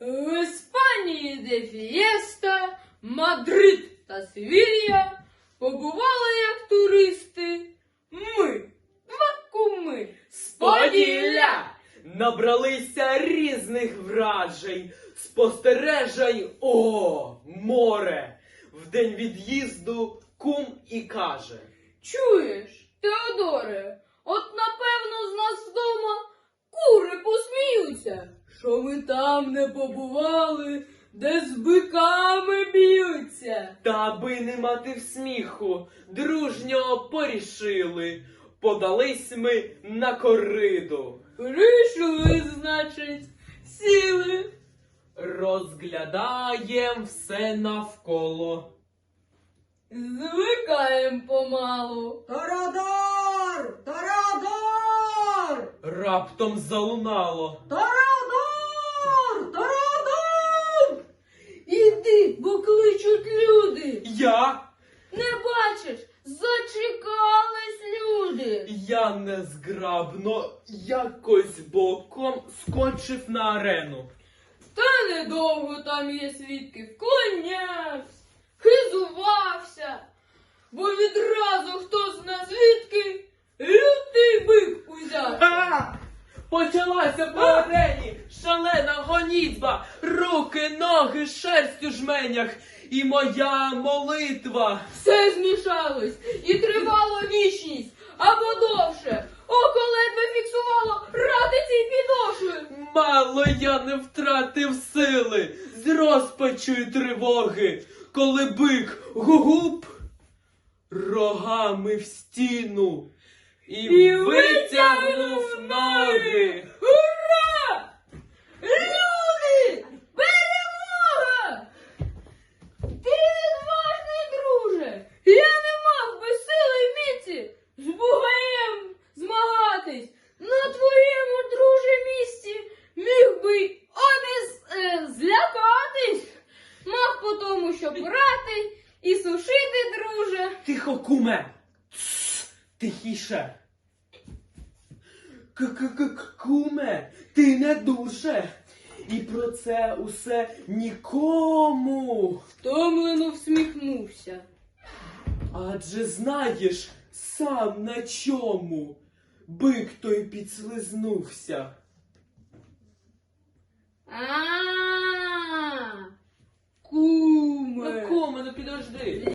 В Іспанії де фієста, Мадрид та Севілья побували як туристи. Ми, два куми, з Поділля. Набралися різних вражень, спостережень, о, море. В день від'їзду кум і каже. Чуєш, Теодоре, от напевно з нас вдома кури посміються, що ми там не побували, де з биками б'ються. Та аби не мати в сміху, дружньо порішили. Подались ми на кориду. Прийшли, значить, сіли. Розглядаєм все навколо. Звикаєм помалу. Тарадар! Тарадар! Раптом залунало. Тарадар! Тарадар! Іди, бо кличуть люди. Я? Не бачиш, зачекались люди. Я незграбно якось боком скочив на арену. Та недовго там є свідки, вклонявся, хизувався, бо відразу хто зна звідки лютий бик узяв. А! Почалася по арені шалена гонітьба, руки, ноги, шерсть у жменях, і моя молитва. Все змішалось і тривало вічність або довше. Око ледве фіксувало ратиці й підошви. Мало я не втратив сили з розпачу й тривоги, коли бик гугуп рогами в стіну і, І витягнув ноги. Брати і сушити, друже. Тихо, куме. Тс, Тихіше. К-к-к- Куме, ти не дуже. І про це усе нікому. Втомлено всміхнувся. Адже знаєш сам на чому. Бик той підслизнувся. А, куме. Куме, ну підожди.